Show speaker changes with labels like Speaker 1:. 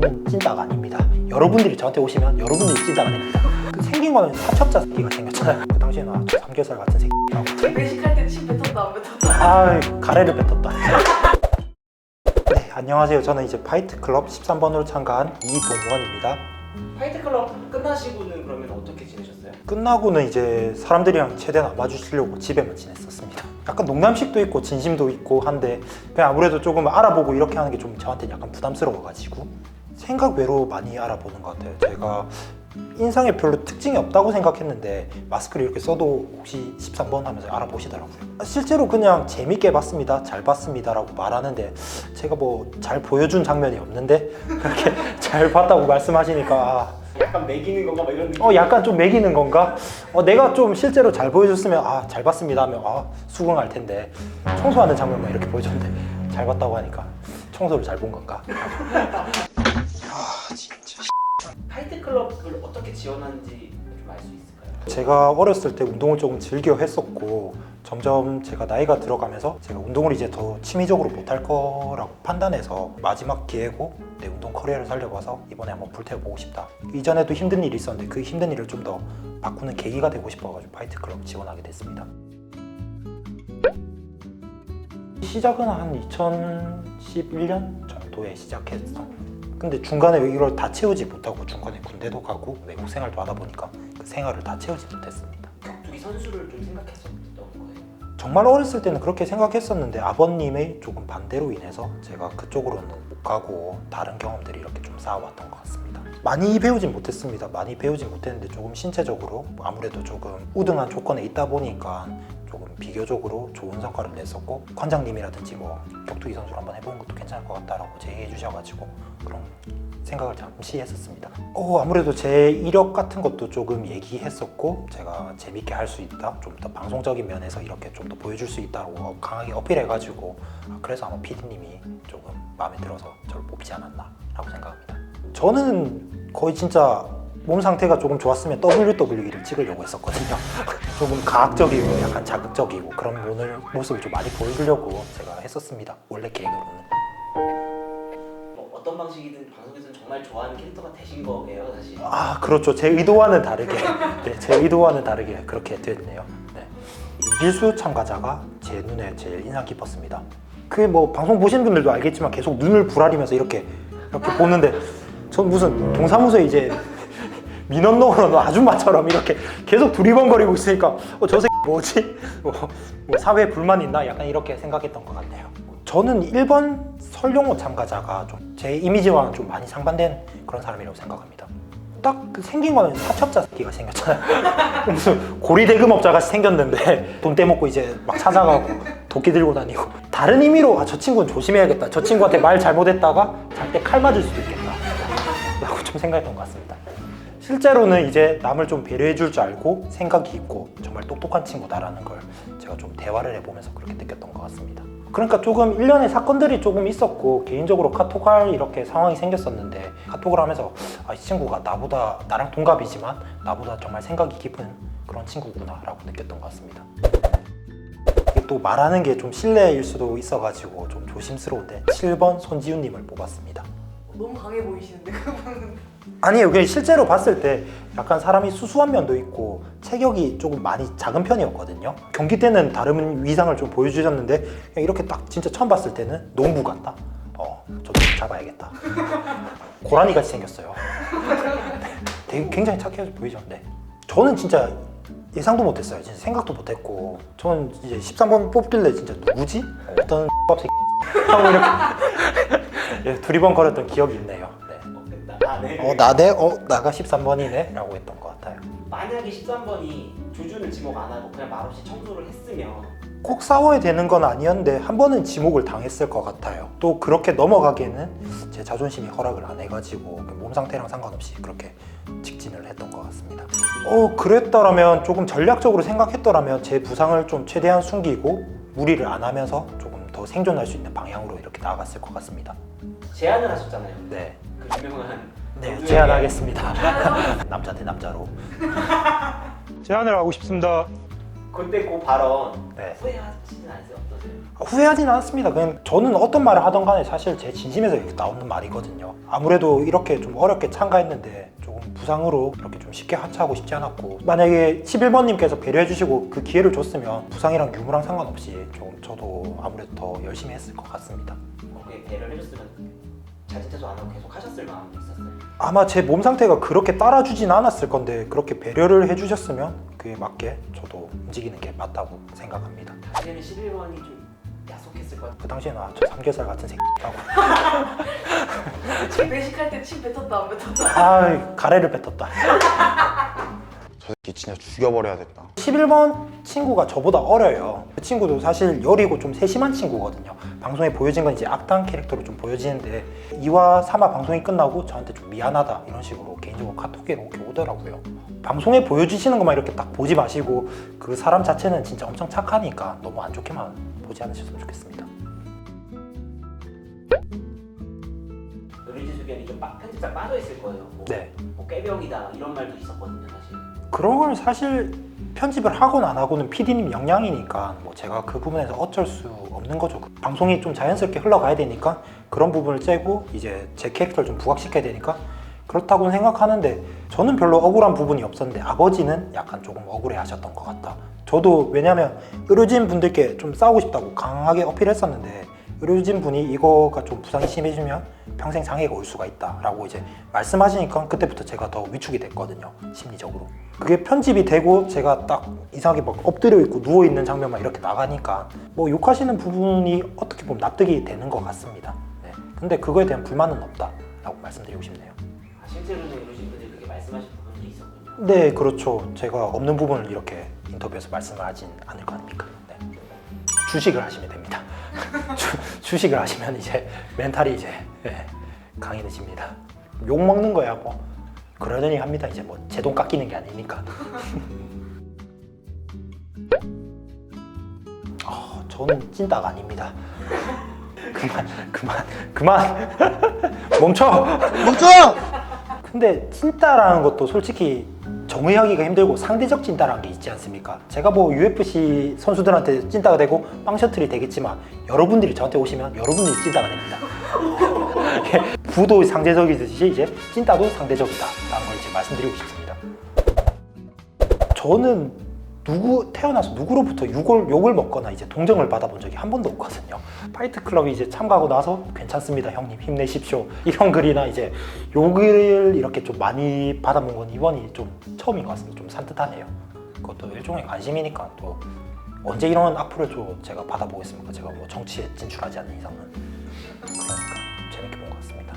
Speaker 1: 저는 찐따가 아닙니다. 여러분들이 저한테 오시면 여러분들이 찐따가 됩니다. 그 생긴 거는 사첩자 새끼가 생겼잖아요. 그 당시에는 아, 저 삼겹살 같은 새끼라고.
Speaker 2: 외식할 때침 뱉었다 안 뱉었다
Speaker 1: 아, 가래를 뱉었다. 네, 안녕하세요. 저는 이제 파이트 클럽 13번으로 참가한 이동원입니다.
Speaker 3: 파이트클럽 끝나시고는 그러면 어떻게 지내셨어요?
Speaker 1: 끝나고는 이제 사람들이랑 최대한 안 마주치려고 집에만 지냈었습니다. 약간 농담식도 있고 진심도 있고 한데 그냥 아무래도 조금 알아보고 이렇게 하는 게 좀 저한테 약간 부담스러워가지고 생각 외로 많이 알아보는 것 같아요. 제가 인상에 별로 특징이 없다고 생각했는데 마스크를 이렇게 써도 혹시 13번 하면서 알아보시더라고요. 실제로 그냥 재밌게 봤습니다. 잘 봤습니다라고 말하는데 제가 뭐 잘 보여준 장면이 없는데 그렇게 잘 봤다고 말씀하시니까 아,
Speaker 3: 약간 매기는 건가 뭐 이런 느낌?
Speaker 1: 어 약간 좀 매기는 건가? 어 내가 좀 실제로 잘 보여줬으면 아 잘 봤습니다 하면 아 수긍할 텐데 청소하는 장면만 이렇게 보여줬는데 잘 봤다고 하니까 청소를 잘 본 건가?
Speaker 3: 지원하는지 좀 알 수 있을까요?
Speaker 1: 제가 어렸을 때 운동을 조금 즐겨 했었고 점점 제가 나이가 들어가면서 제가 운동을 이제 더 취미적으로 못할 거라고 판단해서 마지막 기회고 내 운동 커리어를 살려봐서 이번에 한번 불태워보고 싶다. 이전에도 힘든 일이 있었는데 그 힘든 일을 좀 더 바꾸는 계기가 되고 싶어가지고 파이트 클럽 지원하게 됐습니다. 시작은 한 2011년 정도에 시작했어. 근데 중간에 이걸 다 채우지 못하고 중간에 군대도 가고 외국 생활도 하다 보니까 그 생활을 다 채우지 못했습니다.
Speaker 3: 격투기 선수를 좀 생각했었던 거예요.
Speaker 1: 정말 어렸을 때는 그렇게 생각했었는데 아버님의 조금 반대로 인해서 제가 그쪽으로는 못 가고 다른 경험들이 이렇게 좀 쌓아왔던 것 같습니다. 많이 배우진 못했습니다. 많이 배우진 못했는데 조금 신체적으로 아무래도 조금 우등한 조건에 있다 보니까 조금 비교적으로 좋은 성과를 냈었고 관장님이라든지 뭐 격투기 선수를 한번 해보는 것도 괜찮을 것 같다라고 제의해 주셔가지고 그런 생각을 잠시 했었습니다. 어, 아무래도 제 이력 같은 것도 조금 얘기했었고 제가 재밌게 할 수 있다, 좀 더 방송적인 면에서 이렇게 좀 더 보여줄 수 있다고 강하게 어필해가지고 아, 그래서 아마 PD님이 조금 마음에 들어서 저를 뽑지 않았나라고 생각합니다. 저는 거의 진짜 몸 상태가 조금 좋았으면 WWE를 찍으려고 했었거든요. 조금 가학적이고 약간 자극적이고 그런 오늘 모습을 좀 많이 보여주려고 제가 했었습니다. 원래 계획으로는.
Speaker 3: 뭐 어떤 방식이든 방송에서는 정말 좋아하는 캐릭터가 되신 거예요, 사실.
Speaker 1: 아 그렇죠 제 의도와는 다르게 네, 제 의도와는 다르게 그렇게 됐네요 네. 이길수 참가자가 제 눈에 제일 인상 깊었습니다 그게 뭐 방송 보시는 분들도 알겠지만 계속 눈을 부라리면서 이렇게 이렇게 보는데 전 무슨 동사무소에 이제 민원 넣으러 아줌마처럼 이렇게 계속 두리번거리고 있으니까 어, 저 새끼 뭐지? 뭐, 뭐 사회에 불만 있나? 약간 이렇게 생각했던 것 같네요 저는 1번 설용호 참가자가 좀 제 이미지와는 좀 많이 상반된 그런 사람이라고 생각합니다. 딱그 생긴 거는 사첩자 새끼가 생겼잖아요. 무슨 고리 대금업자 같이 생겼는데 돈 떼먹고 이제 막 찾아가고 도끼 들고 다니고 다른 의미로 아, 저 친구는 조심해야겠다. 저 친구한테 말 잘못했다가 잘 때 칼 맞을 수도 있겠다. 라고 좀 생각했던 것 같습니다. 실제로는 이제 남을 좀 배려해 줄 줄 알고 생각이 있고 정말 똑똑한 친구다라는 걸 제가 좀 대화를 해보면서 그렇게 느꼈던 것 같습니다. 그러니까 조금 일련의 사건들이 조금 있었고 개인적으로 카톡할 이렇게 상황이 생겼었는데 카톡을 하면서 아, 이 친구가 나보다 나랑 동갑이지만 나보다 정말 생각이 깊은 그런 친구구나라고 느꼈던 것 같습니다. 또 말하는 게 좀 실례일 수도 있어가지고 좀 조심스러운데 7번 손지훈님을 뽑았습니다.
Speaker 2: 너무 강해 보이시는데 그분은
Speaker 1: 아니에요. 그냥 실제로 봤을 때 약간 사람이 수수한 면도 있고 체격이 조금 많이 작은 편이었거든요. 경기 때는 다른 위상을 좀 보여주셨는데 그냥 이렇게 딱 진짜 처음 봤을 때는 농부 같다. 어, 저도 잡아야겠다. 고라니 같이 생겼어요. 네, 되게 굉장히 착해. 네. 저는 진짜 예상도 못했어요. 진짜 생각도 못했고 저는 이제 13번 뽑길래 진짜 누구지? 어떤 밥 새끼 하고 이렇게 예, 두리번거렸던 기억이 있네요. 네.
Speaker 3: 어, 나, 아, 네.
Speaker 1: 어 나네? 어 나가 13번이네? 라고 했던 것 같아요
Speaker 3: 만약에 13번이 조준을 지목 안 하고 그냥 말없이 청소를 했으면
Speaker 1: 꼭 싸워야 되는 건 아니었는데 한 번은 지목을 당했을 것 같아요 또 그렇게 넘어가기에는 제 자존심이 허락을 안 해가지고 그몸 상태랑 상관없이 그렇게 직진을 했던 것 같습니다 어 그랬더라면 조금 전략적으로 생각했더라면 제 부상을 좀 최대한 숨기고 무리를 안 하면서 조금 더 생존할 수 있는 방향으로 이렇게 나아갔을 것 같습니다
Speaker 3: 제안을 하셨잖아요.
Speaker 1: 네,
Speaker 3: 그 유명한
Speaker 1: 네 제안하겠습니다 남자 대 남자로 제안을 하고 싶습니다
Speaker 3: 그때 그 발언
Speaker 1: 네.
Speaker 3: 후회하시진 않으세요? 어떠세요?
Speaker 1: 후회하지는 않습니다. 그냥 저는 어떤 말을 하던 간에 사실 제 진심에서 이렇게 나오는 말이거든요. 아무래도 이렇게 좀 어렵게 참가했는데 조금 부상으로 이렇게 좀 쉽게 하차하고 싶지 않았고 만약에 11번님께서 배려해 주시고 그 기회를 줬으면 부상이랑 유무랑 상관없이 좀 저도 아무래도 더 열심히 했을 것 같습니다.
Speaker 3: 거기에 배려를 해줬으면 자진퇴소 안 하고 계속 하셨을 마음도 있었어요.
Speaker 1: 아마 제 몸 상태가 그렇게 따라주진 않았을 건데 그렇게 배려를 해주셨으면 그에 맞게 저도 움직이는 게 맞다고 생각합니다.
Speaker 3: 당시에는 11번이 좀 야속했을 것 같아요.
Speaker 1: 그 당시에는 아, 저 삼겹살 같은 새끼라고
Speaker 2: 외식할 때 침 뱉었다 안 뱉었다.
Speaker 1: 아 가래를 뱉었다.
Speaker 4: 저 새끼 진짜 죽여버려야겠다.
Speaker 1: 11번 친구가 저보다 어려요. 그 친구도 사실 여리고 좀 세심한 친구거든요. 방송에 보여진 건 이제 악당 캐릭터로 좀 보여지는데 2화 3화 방송이 끝나고 저한테 좀 미안하다 이런 식으로 개인적으로 카톡에 이렇게 오더라고요. 방송에 보여주시는 것만 이렇게 딱 보지 마시고 그 사람 자체는 진짜 엄청 착하니까 너무 안 좋게만 보지 않으셨으면 좋겠습니다.
Speaker 3: 의료지 수견이 좀 빠- 편집자 빠져 있을 거예요. 뭐,
Speaker 1: 네.
Speaker 3: 뭐 깨병이다 이런 말도 있었거든요, 사실.
Speaker 1: 그런 걸 사실 편집을 하거나 안 하고는 PD님 역량이니까 뭐 제가 그 부분에서 어쩔 수 없는 거죠. 방송이 좀 자연스럽게 흘러가야 되니까 그런 부분을 째고 이제 제 캐릭터를 좀 부각시켜야 되니까 그렇다고는 생각하는데 저는 별로 억울한 부분이 없었는데 아버지는 약간 조금 억울해 하셨던 것 같다. 저도 왜냐면 의료진 분들께 좀 싸우고 싶다고 강하게 어필했었는데 의료진 분이 이거가 좀 부상이 심해지면 평생 장애가 올 수가 있다라고 이제 말씀하시니까 그때부터 제가 더 위축이 됐거든요 심리적으로 그게 편집이 되고 제가 딱 이상하게 막 엎드려 있고 누워 있는 장면만 이렇게 나가니까 뭐 욕하시는 부분이 어떻게 보면 납득이 되는 것 같습니다 네. 근데 그거에 대한 불만은 없다라고 말씀드리고 싶네요
Speaker 3: 아, 실제로는 의료진 분들이 그렇게 말씀하신 부분들이 있었군요.
Speaker 1: 네 그렇죠 제가 없는 부분을 이렇게 인터뷰에서 말씀을 하진 않을 거 아닙니까 네. 주식을 하시면 됩니다 주, 주식을 하시면 이제 멘탈이 이제 예, 강인해집니다. 욕 먹는 거야 뭐. 그러려니 합니다. 이제 뭐 제 돈 깎이는 게 아니니까. 아, 저는 찐따가 아닙니다. 그만 그만 그만. 멈춰!
Speaker 4: 멈춰!
Speaker 1: 근데 찐따라는 것도 솔직히 정의하기가 힘들고 상대적 찐따라는 게 있지 않습니까? 제가 뭐 UFC 선수들한테 찐따가 되고 빵 셔틀이 되겠지만 여러분들이 저한테 오시면 여러분들이 찐따가 됩니다. 예, 부도 상대적이듯이 이제 찐따도 상대적이다라는 걸 이제 말씀드리고 싶습니다. 저는 누구 태어나서 누구로부터 욕을, 욕을 먹거나 이제 동정을 받아본 적이 한 번도 없거든요. 파이트 클럽에 이제 참가하고 나서 괜찮습니다, 형님 힘내십시오 이런 글이나 이제 욕을 이렇게 좀 많이 받아본 건 이번이 좀 처음인 것 같습니다. 좀 산뜻하네요. 그것도 일종의 관심이니까 또 언제 이런 악플을 또 제가 받아보겠습니까? 제가 뭐 정치에 진출하지 않는 이상은 그러니까 재밌게 본 것 같습니다.